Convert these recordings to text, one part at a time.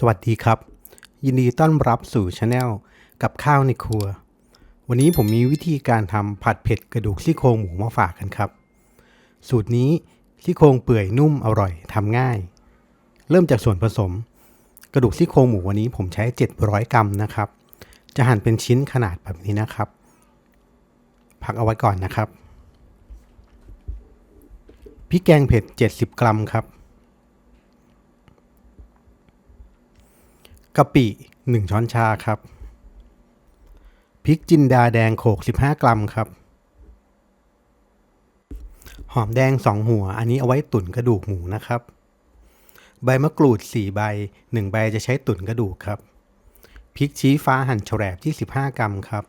สวัสดีครับ ยินดีต้อนรับสู่ช anel กับข้าวในครัว วันนี้ผมมีวิธีการทำผัดเผ็ดกระดูกซี่โครงหมูมาฝากกันครับ สูตรนี้ซี่โครงเปื่อยนุ่มอร่อยทำง่าย เริ่มจากส่วนผสม กระดูกซี่โครงหมูวันนี้ผมใช้ 700 กรัมนะครับ จะหั่นเป็นชิ้นขนาดแบบนี้นะครับ พักเอาไว้ก่อนนะครับพริกแกงเผ็ด 70 กรัมครับ กะปิ 1 ช้อนชาครับพริกจินดาแดงโขก 15 กรัมครับ หอมแดง 2 หัว อันนี้เอาไว้ตุ๋นกระดูกหมูนะครับ ใบมะกรูด 4 ใบ 1 ใบจะใช้ตุ๋นกระดูกครับพริกชี้ฟ้าหั่นแฉลบ25กรัมครับ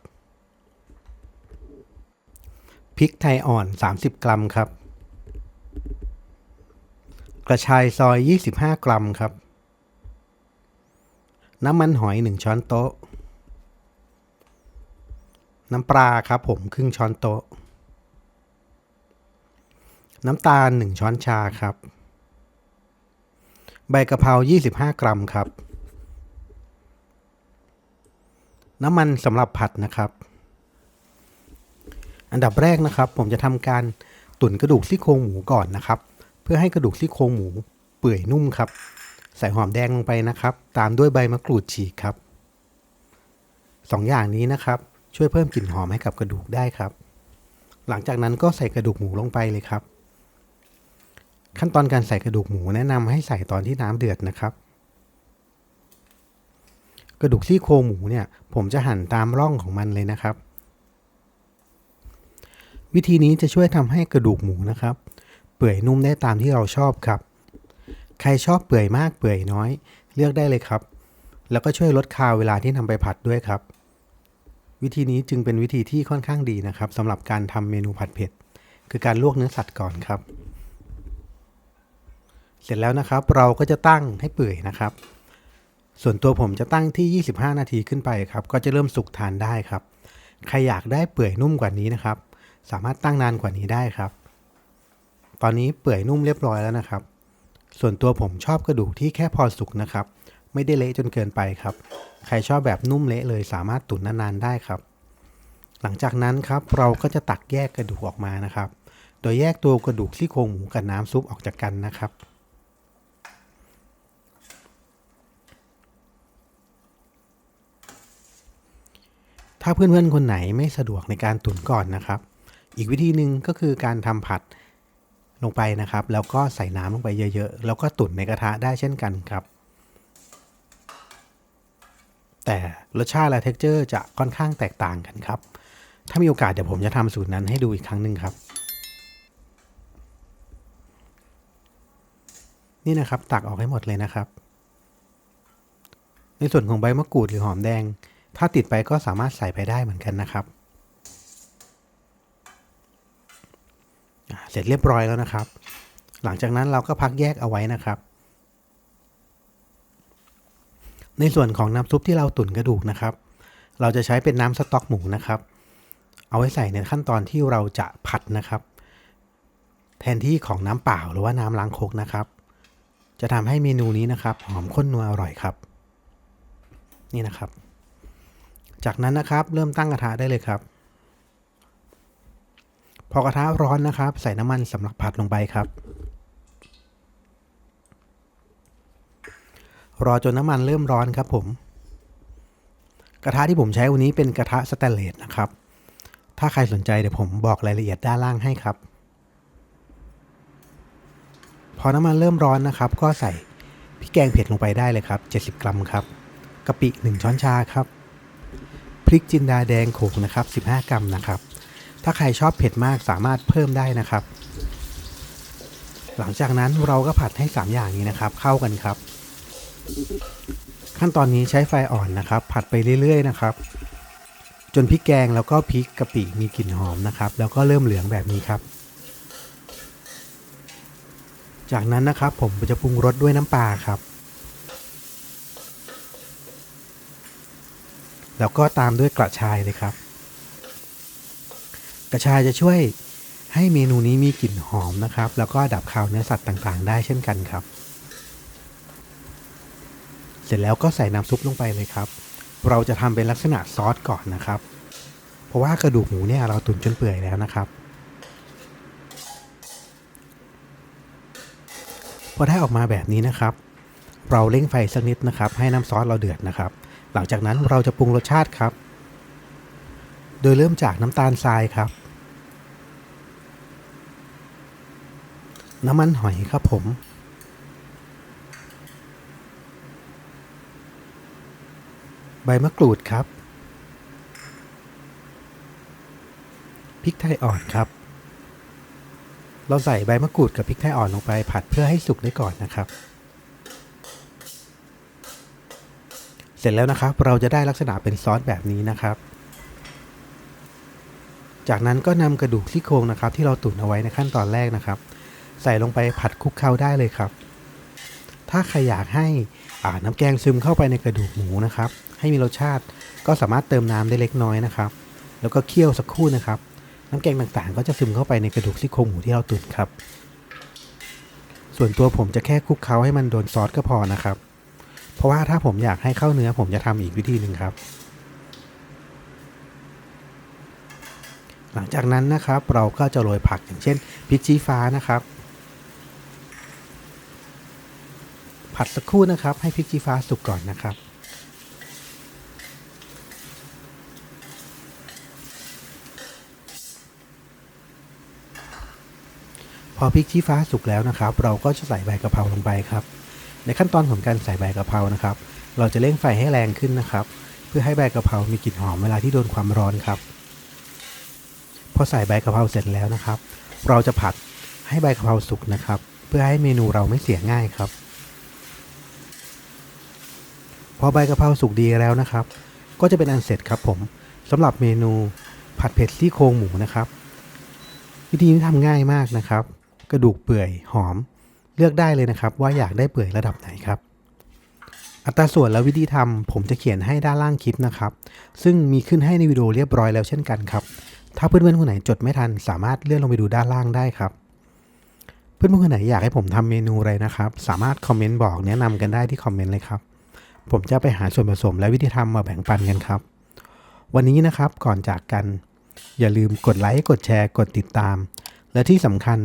พริกไทยอ่อน 30 กรัมครับ กระชายซอย 25 กรัมครับ น้ำมันหอย 1 ช้อนโต๊ะ น้ำปลาครับผมครึ่งช้อนโต๊ะ น้ำตาล 1 ช้อนชาครับ ใบกะเพรา25 กรัมครับ น้ำมันสำหรับผัดนะครับ อันดับแรกนะครับผมจะทำการตุ๋นกระดูกซี่โครงหมูก่อนนะครับ เพื่อให้กระดูกซี่โครงหมูเปื่อยนุ่มครับ ใส่หอมแดงลงไปนะครับ ตามด้วยใบมะกรูดฉีกครับสองอย่างนี้นะครับ ช่วยเพิ่มกลิ่นหอมให้กับกระดูกได้ครับ หลังจากนั้นก็ใส่กระดูกหมูลงไปเลยครับ ขั้นตอนการใส่กระดูกหมูแนะนำให้ใส่ตอนที่น้ำเดือดนะครับ กระดูกซี่โครงหมูเนี่ย ผมจะหั่นตามร่องของมันเลยนะครับ วิธีนี้จะช่วยทำให้กระดูกหมูนะครับ เปื่อยนุ่มได้ตามที่เราชอบครับ ใครชอบเปื่อยมากเปื่อยน้อย เลือกได้เลยครับ แล้วก็ช่วยลดคาวเวลาที่นำไปผัดด้วยครับ วิธีนี้จึงเป็นวิธีที่ค่อนข้างดีนะครับสำหรับการทำเมนูผัดเผ็ด คือการลวกเนื้อสัตว์ก่อนครับ เสร็จแล้วนะครับเราก็จะตั้งให้เปื่อยนะครับ ส่วนตัวผมจะตั้งที่ 25 นาทีขึ้นไปครับ ก็จะเริ่มสุกทานได้ครับ ใครอยากได้เปื่อยนุ่มกว่านี้นะครับ สามารถตั้งนานกว่านี้ได้ครับ ตอนนี้เปื่อยนุ่มเรียบร้อยแล้วนะครับ ส่วนตัวผมชอบกระดูกที่แค่พอสุกนะครับ ไม่ได้เละจนเกินไปครับ ใครชอบแบบนุ่มเละเลยสามารถตุ๋นนานๆได้ครับ หลังจากนั้นครับเราก็จะตักแยกกระดูกออกมานะครับ โดยแยกตัวกระดูกซี่โครงหมูกับน้ำซุปออกจากกันนะครับถ้าเพื่อนๆ คนไหนไม่สะดวกในการตุ๋นก่อนนะครับ อีกวิธีหนึ่งก็คือการทำผัด ลงไปนะครับ แล้วก็ใส่น้ำลงไปเยอะๆ แล้วก็ตุ๋นในกระทะได้เช่นกันครับ แต่รสชาติและเท็กเจอร์จะค่อนข้างแตกต่างกันครับ ถ้ามีโอกาสเดี๋ยวผมจะทำสูตรนั้นให้ดูอีกครั้งหนึ่งครับ นี่นะครับตักออกให้หมดเลยนะครับ ในส่วนของใบมะกรูดหรือหอมแดง ถ้าติดไปก็สามารถใส่ไปได้เหมือนกันนะครับ เส ร็จเรียบร้อยแล้วนะครับ หลังจากนั้นเราก็พักแยกเอาไว้นะครับ ในส่วนของน้ำซุปที่เราตุ๋นกระดูกนะครับ เราจะใช้เป็นน้ำสต๊อกหมูนะครับ เอาไว้ใส่ในขั้นตอนที่เราจะผัดนะครับ แทนที่ของน้ำเปล่าหรือว่าน้ำล้างคกนะครับ จะทำให้เมนูนี้นะครับหอมข้นนัวอร่อยครับ นี่นะครับ จากนั้นนะครับเริ่มตั้งกระทะได้เลยครับ พอกระทะร้อนนะครับ ใส่น้ำมันสำหรับผัดลงไปครับ รอจนน้ำมันเริ่มร้อนครับผม กระทะที่ผมใช้วันนี้เป็นกระทะสแตนเลสนะครับ ถ้าใครสนใจเดี๋ยวผมบอกรายละเอียดด้านล่างให้ครับ พอน้ำมันเริ่มร้อนนะครับ ก็ใส่พริกแกงเผ็ดลงไปได้เลยครับ 70 กรัมครับกะปิ 1 ช้อนชาครับพริกจินดาแดงโขกนะครับ 15 กรัมนะครับ ถ้าใครชอบเผ็ดมากสามารถเพิ่มได้นะครับ หลังจากนั้นเราก็ผัดให้ 3 อย่างนี้นะครับ เข้ากันครับ ขั้นตอนนี้ใช้ไฟอ่อนนะครับ ผัดไปเรื่อยๆนะครับ จนพริกแกงแล้วก็พริกกะปิมีกลิ่นหอมนะครับ แล้วก็เริ่มเหลืองแบบนี้ครับ จากนั้นนะครับผมจะปรุงรสด้วยน้ำปลาครับแล้วก็ตามด้วยกระชายเลยครับ กระชายจะช่วยให้เมนูนี้มีกลิ่นหอมนะครับ แล้วก็ดับคาวเนื้อสัตว์ต่างๆ ได้เช่นกันครับ เสร็จแล้วก็ใส่น้ำซุปลงไปเลยครับ เราจะทำเป็นลักษณะซอสก่อนนะครับ เพราะว่ากระดูกหมูเนี่ยเราตุ๋นจนเปื่อยแล้วนะครับพอได้ออกมาแบบนี้นะครับ เราเร่งไฟสักนิดนะครับ ให้น้ำซอสเราเดือดนะครับ หลังจากนั้นเราจะปรุงรสชาติครับ โดยเริ่มจากน้ำตาลทรายครับ น้ำมันหอยครับผม ใบมะกรูดครับ พริกไทยอ่อนครับ เราใส่ใบมะกรูดกับพริกไทยอ่อนลงไปผัดเพื่อให้สุกได้ก่อนนะครับเสร็จแล้วนะครับ เราจะได้ลักษณะเป็นซอสแบบนี้นะครับ จากนั้นก็นำกระดูกซี่โครงนะครับ ที่เราตุ๋นเอาไว้ในขั้นตอนแรกนะครับ ใส่ลงไปผัดคลุกเคล้าได้เลยครับ ถ้าใครอยากให้อ่าน้ำแกงซึมเข้าไปในกระดูกหมูนะครับ ให้มีรสชาติก็สามารถเติมน้ำได้เล็กน้อยนะครับ แล้วก็เคี่ยวสักครู่นะครับ น้ำแกงต่างๆ ก็จะซึมเข้าไปในกระดูกซี่โครงหมูที่เราตุ๋นครับ ส่วนตัวผมจะแค่คลุกเคล้าให้มันโดนซอสก็พอนะครับ เพราะว่าถ้าผมอยากให้เข้าเนื้อผมจะทำอีกวิธีหนึ่งครับ หลังจากนั้นนะครับเราก็จะโรยผักอย่างเช่นพริกชี้ฟ้านะครับ ผัดสักครู่นะครับ ให้พริกชี้ฟ้าสุกก่อนนะครับ พอพริกชี้ฟ้าสุกแล้วนะครับ เราก็จะใส่ใบกะเพราลงไปครับ ในขั้นตอนของการใส่ใบกะเพรานะครับ เราจะเร่งไฟให้แรงขึ้นนะครับ เพื่อให้ใบกะเพรามีกลิ่นหอมเวลาที่โดนความร้อนครับ พอใส่ใบกะเพราเสร็จแล้วนะครับ เราจะผัดให้ใบกะเพราสุกนะครับ เพื่อให้เมนูเราไม่เสียง่ายครับ พอใบกะเพราสุกดีแล้วนะครับ ก็จะเป็นอันเสร็จครับผมสำหรับเมนูผัดเผ็ดซี่โครงหมูนะครับ วิธีนี้ทำง่ายมากนะครับ กระดูกเปื่อยหอม เลือกได้เลยนะครับ ว่าอยากได้เปื่อยระดับไหนครับอัตราส่วนและวิธีทำผมจะเขียนให้ด้านล่างคลิปนะครับ ซึ่งมีขึ้นให้ในวิดีโอเรียบร้อยแล้วเช่นกันครับ ถ้าเพื่อนๆคนไหนจดไม่ทัน สามารถเลื่อนลงไปดูด้านล่างได้ครับ เพื่อนๆคนไหนอยากให้ผมทำเมนูอะไรนะครับ สามารถคอมเมนต์บอกแนะนำกันได้ที่คอมเมนต์เลยครับ ผมจะไปหาส่วนผสมและวิธีทำมาแบ่งปันกันครับ วันนี้นะครับก่อนจากกัน อย่าลืมกดไลค์กดแชร์ กดติดตาม และที่สำคัญ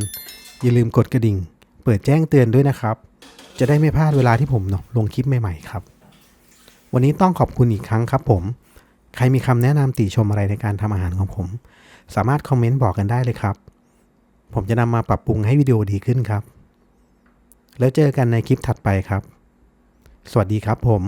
อย่าลืมกดกระดิ่ง เปิดแจ้งเตือนด้วยนะครับ จะได้ไม่พลาดเวลาที่ผมลงคลิปใหม่ๆครับ วันนี้ต้องขอบคุณอีกครั้งครับผม ใครมีคำแนะนำติชมอะไรในการทำอาหารของผม สามารถคอมเมนต์บอกกันได้เลยครับ ผมจะนำมาปรับปรุงให้วิดีโอดีขึ้นครับ แล้วเจอกันในคลิปถัดไปครับ สวัสดีครับผม